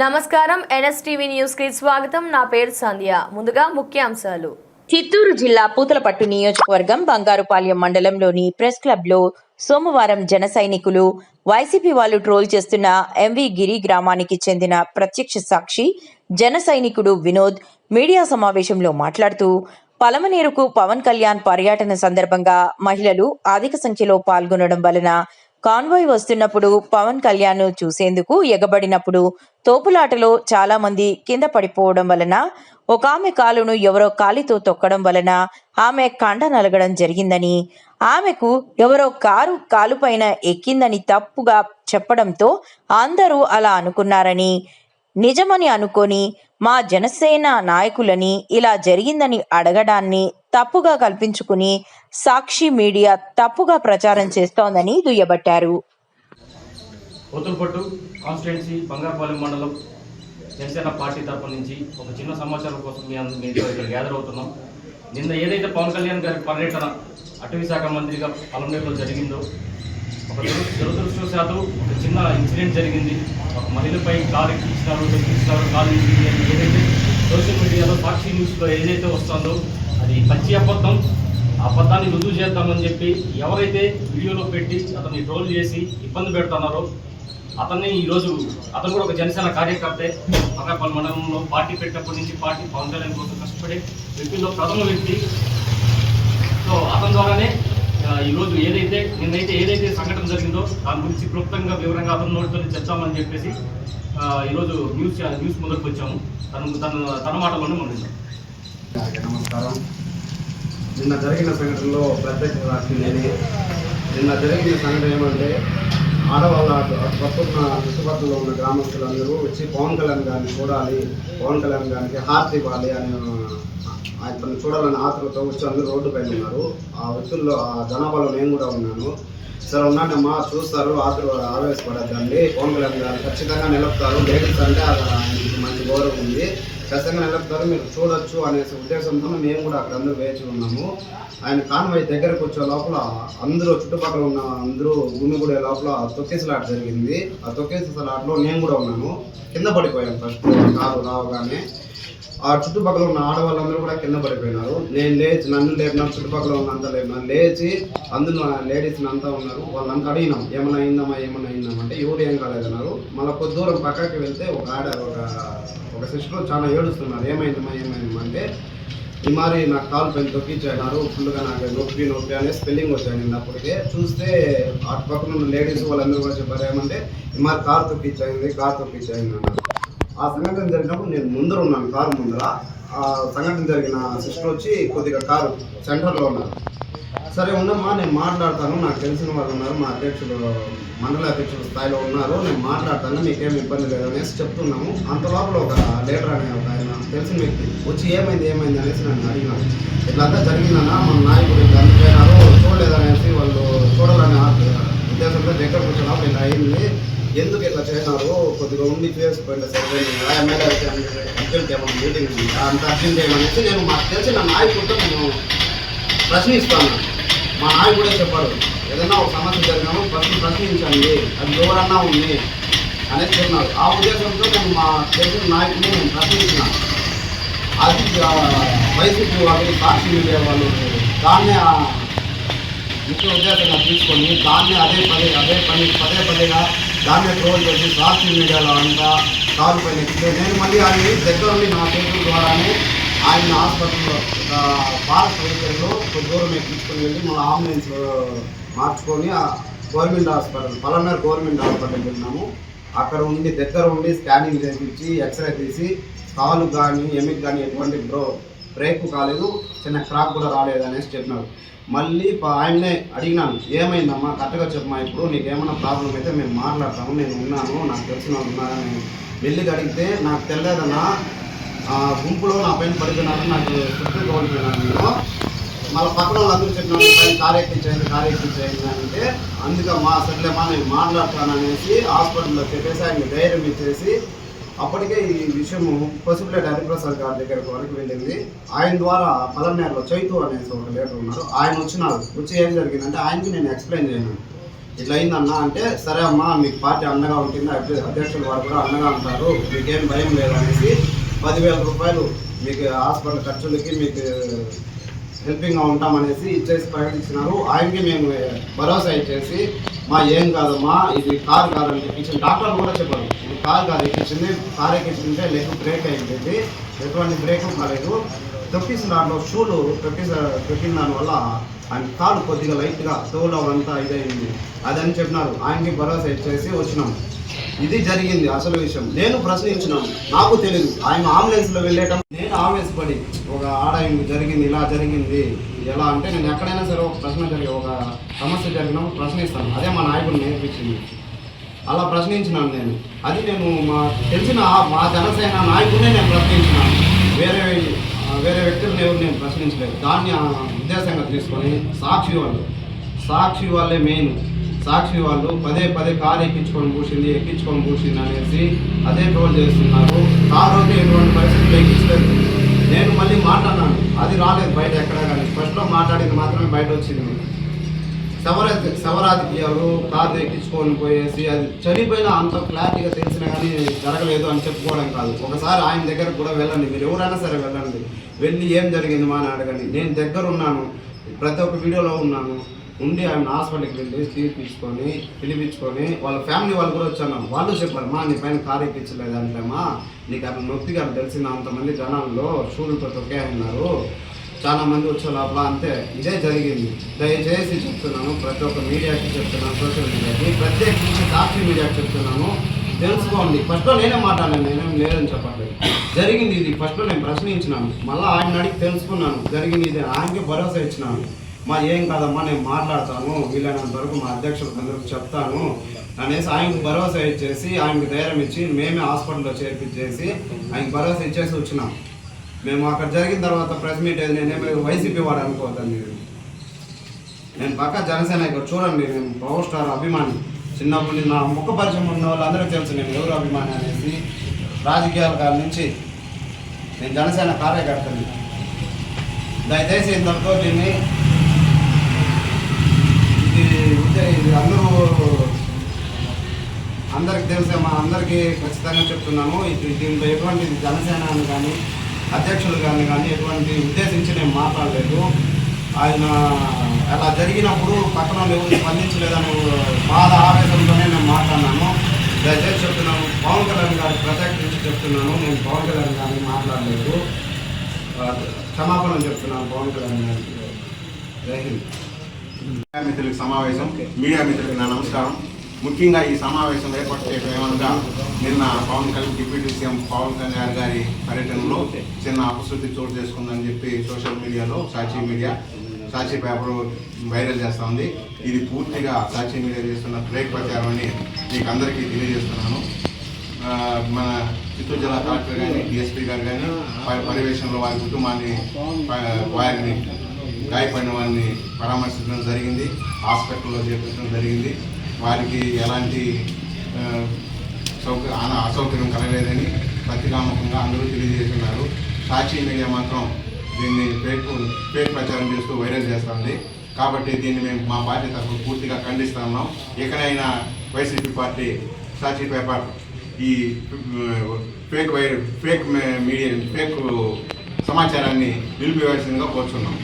నమస్కారం ఎన్ఎస్టీవీ న్యూస్కి స్వాగతం. నా పేరు సంధ్య. ముందుగా ముఖ్యాంశాలు. చిత్తూరు జిల్లా పూతలపట్టు నియోజకవర్గం బంగారుపాలెం మండలంలోని ప్రెస్ క్లబ్లో సోమవారం జన సైనికులు వైసీపీ వాళ్ళు ట్రోల్ చేస్తున్న ఎంవి గిరి గ్రామానికి చెందిన ప్రత్యక్ష సాక్షి జన సైనికుడు వినోద్ మీడియా సమావేశంలో మాట్లాడుతూ పలమనేరుకు పవన్ కళ్యాణ్ పర్యటన సందర్భంగా మహిళలు అధిక సంఖ్యలో పాల్గొనడం వలన కాన్వాయ్ వస్తున్నప్పుడు పవన్ కళ్యాణ్ చూసేందుకు ఎగబడినప్పుడు తోపులాటలో చాలా మంది కింద పడిపోవడం వలన ఒక ఆమె కాలును ఎవరో కాలితో తొక్కడం వలన ఆమె కండ నలగడం జరిగిందని ఆమెకు ఎవరో కారు కాలుపైన ఎక్కిందని తప్పుగా చెప్పడంతో అందరూ అలా అనుకున్నారని నిజమని అనుకొని మా జనసేన నాయకులని ఇలా జరిగిందని అడగడాన్ని తప్పుగా కల్పించుకుని సాక్షి మీడియా తప్పుగా ప్రచారం చేస్తోందని దుయ్యబట్టారు. పోతులపట్టు కాన్స్టిట్యున్సీ బంగారపాలెం మండలం జనసేన పార్టీ తరపు నుంచి ఒక చిన్న సమాచారం కోసం మీ అందరూ మీతో ఇక్కడ గ్యాదర్ అవుతున్నాం. నిన్న ఏదైతే పవన్ కళ్యాణ్ గారి పర్యటన అటవీ శాఖ మంత్రిగా పలమనేరులో జరిగిందో ఒక దురదృష్టవశాత్తు ఒక చిన్న ఇన్సిడెంట్ జరిగింది. ఒక మహిళపై కారు ఎక్కించినారు తొక్కించినారు కాలు ఏదైతే సోషల్ మీడియాలో సాక్షి న్యూస్లో ఏదైతే వస్తుందో అది పచ్చి అబద్ధం. ఆ అబద్ధాన్ని రుజువు చేద్దామని చెప్పి ఎవరైతే వీడియోలో పెట్టి అతన్ని ట్రోల్ చేసి ఇబ్బంది పెడుతున్నారో అతన్ని ఈరోజు అతను కూడా ఒక జనసేన కార్యకర్తే. పక్కపల్లి మండలంలో పార్టీ పెట్టినప్పటి నుంచి పార్టీ పవన్ కళ్యాణ్ కోసం కష్టపడే వ్యక్తుల్లో ప్రథమ వ్యక్తి. సో అతని ద్వారానే ఈరోజు ఏదైతే నిన్నైతే ఏదైతే సంఘటన జరిగిందో దాని గురించి క్లుప్తంగా వివరంగా అతని నోటితో చెప్తామని చెప్పేసి ఈరోజు న్యూస్ న్యూస్ ముందుకు వచ్చాము. తను తన తన మాటలోనే మనం నమస్కారం. నిన్న జరిగిన సంఘటనలో ప్రత్యేకంగా రాసి నిన్న జరిగిన సంఘటన ఏమంటే ఆడవాళ్ళ అటు- అటు ఉన్న గ్రామస్తులందరూ వచ్చి పవన్ కళ్యాణ్ గారిని చూడాలి పవన్ కళ్యాణ్ గారికి హారతి ఇవ్వాలి అని అతను చూడాలని ఆతృతో వచ్చి అందరూ రోడ్డు పైన ఉన్నారు. ఆ వ్యక్తుల్లో ఆ జనాభాలో నేను కూడా ఉన్నాను. సరే ఉన్నానమ్మా చూస్తారు ఆతృ ఆవేశపడద్దండి. పవన్ కళ్యాణ్ గారు ఖచ్చితంగా నిలుపుతారు. లేడీస్ అంటే అక్కడ మంచి గౌరవం ఉంది. ఖచ్చితంగా నిలుపుతారు మీరు చూడొచ్చు అనేసి ఉద్దేశంతో మేము కూడా అక్కడ అందరూ వేచి ఉన్నాము. ఆయన కాన్వాయ్ దగ్గరకు వచ్చే లోపల అందరూ చుట్టుపక్కల ఉన్న అందరూ గుమిగూడే లోపల తొక్కేసలాట జరిగింది. ఆ తొక్కేసలాటలో నేను కూడా ఉన్నాను. కింద పడిపోయాను ఫస్ట్ కారు రావగానే. ఆ చుట్టుపక్కల ఉన్న ఆడవాళ్ళందరూ కూడా కింద పడిపోయినారు. నేను లేచి నన్ను లేపినాను చుట్టుపక్కల ఉన్నంతా లేపినాను లేచి అందులో లేడీస్ అంతా ఉన్నారు. వాళ్ళంతా అడిగినాం ఏమైనా అయిందమ్మా ఏమన్నా అయిందమ్మా అంటే ఎవరు ఏం కాలేదన్నారు. మళ్ళీ కొద్ది దూరం పక్కకి వెళ్తే ఒక ఆడ ఒక ఒక సిస్టర్ చాలా ఏడుస్తున్నారు. ఏమైందమ్మా ఏమైందమ్మా? అంటే ఈ మరి నాకు కాల్ పెన్ తొక్కిచ్చాయినారు ఫుల్గా నాకు నొప్పి నొప్పి అనే స్పెల్లింగ్ వచ్చాయి అప్పటికే. చూస్తే అటు పక్కన ఉన్న లేడీస్ వాళ్ళందరూ కూడా చెప్పారు ఏమంటే ఈ మరి కార్ తొక్కిచ్చాయింది కార్ తొక్కిచ్చాయింది అన్నారు. ఆ సంఘటన జరిగినప్పుడు నేను ముందర ఉన్నాను కారు ముందర. ఆ సంఘటన జరిగిన సిస్టర్ వచ్చి కొద్దిగా కారు సెంటర్లో ఉన్నారు. సరే ఉండమ్మా నేను మాట్లాడతాను నాకు తెలిసిన వాళ్ళు ఉన్నారు మా అధ్యక్షులు మండల అధ్యక్షుల స్థాయిలో ఉన్నారు నేను మాట్లాడతాను మీకేం ఇబ్బంది లేదు అనేసి చెప్తున్నాము. అంత లోపల ఒక లీడర్ అనే ఒక ఆయన తెలిసిన వ్యక్తి వచ్చి ఏమైంది ఏమైంది అనేసి నన్ను అడిగినాను ఇట్లంతా జరిగిందన్నా మన నాయకుడు ఇట్లా అంటున్నారు చూడలేదనేసి వాళ్ళు చూడాలని ఆశ- ఉద్దేశంతో దగ్గర కూర్చున్నప్పుడు ఇలా అయింది. ఎందుకు ఇట్లా చేసినారు? కొద్దిగా ఉండి చేసుకుంటే సరిపోయింది ఆ ఎమ్మెల్యే అయితే అర్జెంట్ ఏమైనా మీటింగ్ ఉంది? అంత అర్జెంట్ ఏమనేసి నేను మాకు తెలిసిన నాయకుడితో నేను ప్రశ్నిస్తాను. మా నాయకుడే చెప్పాడు ఏదైనా ఒక సమస్య జరిగినప్పుడు ప్రశ్న ప్రశ్నించండి. అది ఎవరన్నా ఉంది అనేది చెప్పినాడు. ఆ ఉద్దేశంతో నేను మా తెలిసిన నాయకుడిని నేను ప్రశ్నించిన. అది వైసీపీ వాళ్ళు సాక్షి మీడియా వాళ్ళు దాన్నే ముఖ్య ఉద్దేశంగా తీసుకొని దాన్ని అదే పదే అదే పని పదే పదేగా దాన్ని ట్రోల్ చేసి సాక్షి మీడియాలో అంతా కాలు పైన ఎక్కితే నేను మళ్ళీ ఆయన దగ్గర ఉండి నా పేరు ద్వారానే ఆయన హాస్పిటల్లో భారత్ వెహికల్లో కొద్ది దూరం ఎక్కించుకొని వెళ్ళి మన అంబులెన్స్ మార్చుకొని గవర్నమెంట్ హాస్పిటల్ పలమేర గవర్నమెంట్ హాస్పిటల్కి వెళ్ళినాము. అక్కడ ఉండి దగ్గర ఉండి స్కానింగ్ చేయించి ఎక్స్రే తీసి కాలు కానీ ఎమిక్ కానీ ఎటువంటి బ్రో బ్రేక్ కాలేదు. చిన్న క్రాక్ కూడా రాలేదు అనేసి చెప్పినారు. మళ్ళీ ప- ఆయన్నే అడిగినాను ఏమైందమ్మా? కరెక్ట్గా చెప్పమ్మా ఇప్పుడు నీకు ఏమైనా ప్రాబ్లం అయితే మేము మాట్లాడతాము నేను ఉన్నాను నాకు తెలిసిన వాళ్ళు ఉన్నారని వెళ్ళి అడిగితే నాకు తెలియదన్నా ఆ, గుంపులో నా పైన పడిపోయినారు నాకు చుట్టూ కోల్పోయినాను నేను మళ్ళీ పక్కన వాళ్ళందరూ చెప్పినారు "ఈ పైన కారు ఎక్కించేయండి అంటే అందుకే మా సర్లేమా నేను మాట్లాడతాను అనేసి హాస్పిటల్లో చెప్పేసి ఆయన ధైర్యం ఇచ్చేసి అప్పటికే ఈ విషయం పసుపులేటి హరిప్రసాద్ గారి దగ్గరకు వరకు వెళ్ళింది. ఆయన ద్వారా పలమనేరులో చైతు అనేసి ఒక లీడర్ ఉన్నారు. ఆయన వచ్చినారు. వచ్చి ఏం జరిగిందంటే ఆయనకి నేను ఎక్స్ప్లెయిన్ చేయను ఇట్లా అయిందన్నా అంటే సరే అమ్మా మీకు పార్టీ అండగా ఉంటుంది? అధ్యక్షులు వారు కూడా అండగా ఉంటారు. మీకేం భయం లేదు అనేసి పదివేల రూపాయలు మీకు హాస్పిటల్ ఖర్చులకి మీకు హెల్పింగ్గా ఉంటామనేసి ఇచ్చేసి ప్రకటించినారు. ఆయనకి మేము భరోసా ఇచ్చేసి మా ఏం కాదమ్మా ఇది కార్ కాదని చెప్పించింది డాక్టర్ కూడా చెప్పారు ఇది కార్ కాదు ఎక్కించింది కార్ ఎక్కించుకుంటే లెగ్ బ్రేక్ అయిపోయింది ఎటువంటి బ్రేక్ కాలేదు. తొక్కిసిన దాంట్లో షూలు తొక్కిన తొక్కిన దానివల్ల ఆయన కాలు కొద్దిగా లైట్గా తోలు అంతా ఇదైంది అదని చెప్పినారు. ఆయనకి భరోసా ఇచ్చేసి వచ్చినాం. ఇది జరిగింది అసలు విషయం. నేను ప్రశ్నించినాను. నాకు తెలియదు ఆయన ఆంబులెన్స్లో వెళ్ళేటప్పుడు వెళ్ళేటం ఆవేశపడి ఒక ఆడ జరిగింది ఇలా జరిగింది. ఎలా అంటే నేను ఎక్కడైనా సరే ఒక ప్రశ్న జరిగి ఒక సమస్య జరిగిన ప్రశ్నిస్తాను. అదే మా నాయకుడు నేర్పించింది. అలా ప్రశ్నించినాను నేను. అది నేను మా తెలిసిన మా జనసేన నాయకుడినే నేను ప్రశ్నించినాను. వేరే వేరే వ్యక్తులను ఎవరు నేను ప్రశ్నించలేదు. దాన్ని ఆ, ఉద్దేశంగా తీసుకొని సాక్షి వాళ్ళు సాక్షి వాళ్ళే మెయిన్. సాక్షి వాళ్ళు పదే పదే కారు ఎక్కించుకొని కూర్చుంది ఎక్కించుకొని కూర్చుంది అనేసి అదే ట్రోల్ చేస్తున్నారు. కారు అయితే ఎటువంటి పరిస్థితులు ఎక్కించలేదు నేను మళ్ళీ మాట్లాడినాను అది రాలేదు బయట ఎక్కడ కానీ. ఫస్ట్లో మాట్లాడింది మాత్రమే బయట వచ్చింది శవర శవరాజకీయాలు కారు ఎక్కించుకొని పోయేసి అది చనిపోయినా అంత క్లారిటీగా తెలిసినా కానీ జరగలేదు అని చెప్పుకోవడం కాదు. ఒకసారి ఆయన దగ్గర కూడా వెళ్ళండి. మీరు ఎవరైనా సరే వెళ్ళండి. వెళ్ళి ఏం జరిగింది మా అని అడగండి నేను దగ్గర ఉన్నాను. ప్రతి ఒక్క వీడియోలో ఉన్నాను. ఉండి ఆయన హాస్పిటల్కి వెళ్ళి తీర్పించుకొని పిలిపించుకొని వాళ్ళ ఫ్యామిలీ వాళ్ళు కూడా వచ్చాను వాళ్ళు చెప్పారు మా నీ పైన కారు ఎక్కించలేదు అంటేమా నీకు అట్లా నొప్పిగా తెలిసిన అంతమంది జనాల్లో షూలతో తొక్కే ఉన్నారు చాలా మంది వచ్చే లోపల అంతే. ఇదే జరిగింది. దయచేసి చెప్తున్నాను ప్రతి ఒక్క మీడియాకి చెప్తున్నాను సోషల్ మీడియాకి ప్రత్యేకించి సాక్షి మీడియాకి చెప్తున్నాను. తెలుసుకోండి. ఫస్ట్లో నేనే మాట్లాడాను నేనేం లేదని చెప్పట్లేదు. జరిగింది ఇది. ఫస్ట్లో నేను ప్రశ్నించినాను. మళ్ళీ ఆయన అడిగి తెలుసుకున్నాను. జరిగింది ఇది. ఆయనకి భరోసా ఇచ్చినాను. మా ఏం కాదమ్మా నేను మాట్లాడతాను. వీలైనంత వరకు మా అధ్యక్షులకు అందరికి చెప్తాను. అనేసి ఆయనకు భరోసా ఇచ్చేసి ఆయనకు ధైర్యం ఇచ్చి మేమే హాస్పిటల్లో చేర్పించేసి ఆయనకు భరోసా ఇచ్చేసి వచ్చినాం. మేము అక్కడ జరిగిన తర్వాత ప్రెస్ మీట్ ఏది వైసీపీ వాడు అనుకోవద్దండి మీరు. నేను పక్క జనసేన ఇక్కడ చూడండి నేను పవర్ స్టార్ అభిమాని. చిన్నప్పటి నుంచి నా ముఖ పరిచయం ఉన్న వాళ్ళందరికీ తెలుసు నేను ఎవరు అభిమాని అనేసి రాజకీయాల కాల నుంచి నేను జనసేన కార్యకర్తని. దయచేసి ఇంతటితో దీన్ని ఇది ఇది అందరూ అందరికి తెలిసే మా అందరికీ ఖచ్చితంగా చెప్తున్నాను. ఇది దీంట్లో ఎటువంటి జనసేనాన్ని కానీ అధ్యక్షులు కానీ కానీ ఎటువంటి ఉద్దేశించి నేను మాట్లాడలేదు. ఆయన అలా జరిగినప్పుడు పక్కన ఎవరు స్పందించలేదని బాధ ఆవేశంతోనే నేను మాట్లాడినాను. దయచేసి చెప్తున్నాను పవన్ కళ్యాణ్ గారి ప్రత్యేకించి చెప్తున్నాను. నేను పవన్ కళ్యాణ్ గారిని మాట్లాడలేదు. క్షమాపణం చెప్తున్నాను పవన్ కళ్యాణ్ గారికి. జై హింద్. మీడియా మిత్రులకు సమావేశం మీడియా మిత్రులకు నా నమస్కారం. ముఖ్యంగా ఈ సమావేశం ఏర్పాటు చేయడం ఏమనగా నిన్న పవన్ కళ్యాణ్ డిప్యూటీ సీఎం పవన్ కళ్యాణ్ గారి పర్యటనలో చిన్న అపశృతి చోటు చేసుకుందని చెప్పి social media Sakshi media Sakshi paper viral చేస్తూ ఉంది ఇది పూర్తిగా సాక్షి మీడియా చేస్తున్న బ్రేక్ ప్రచారం అని మీకు అందరికీ తెలియజేస్తున్నాను. మన చిత్తూరు జిల్లా కలెక్టర్ కానీ డిఎస్పీ గారు కానీ పర్యవేక్షణలో వారి కుటుంబాన్ని వారిని గాయపడిన వారిని పరామర్శించడం జరిగింది హాస్పిటల్లో చేర్పించడం జరిగింది. వారికి ఎలాంటి సౌకర్య అసౌకర్యం కలగలేదని ప్రతికామకంగా అందరూ తెలియజేస్తున్నారు. సాక్షి మీడియా మాత్రం దీన్ని ఫేక్ ఫేక్ ప్రచారం చేస్తూ వైరల్ చేస్తుంది. కాబట్టి దీన్ని మేము మా పార్టీ తరఫున పూర్తిగా ఖండిస్తా ఉన్నాం. ఎక్కడైనా వైసీపీ పార్టీ సాక్షి పేపర్ ఈ fake wire fake media fake సమాచారాన్ని నిలిపివేయాల్సిందిగా కోరుచున్నాం.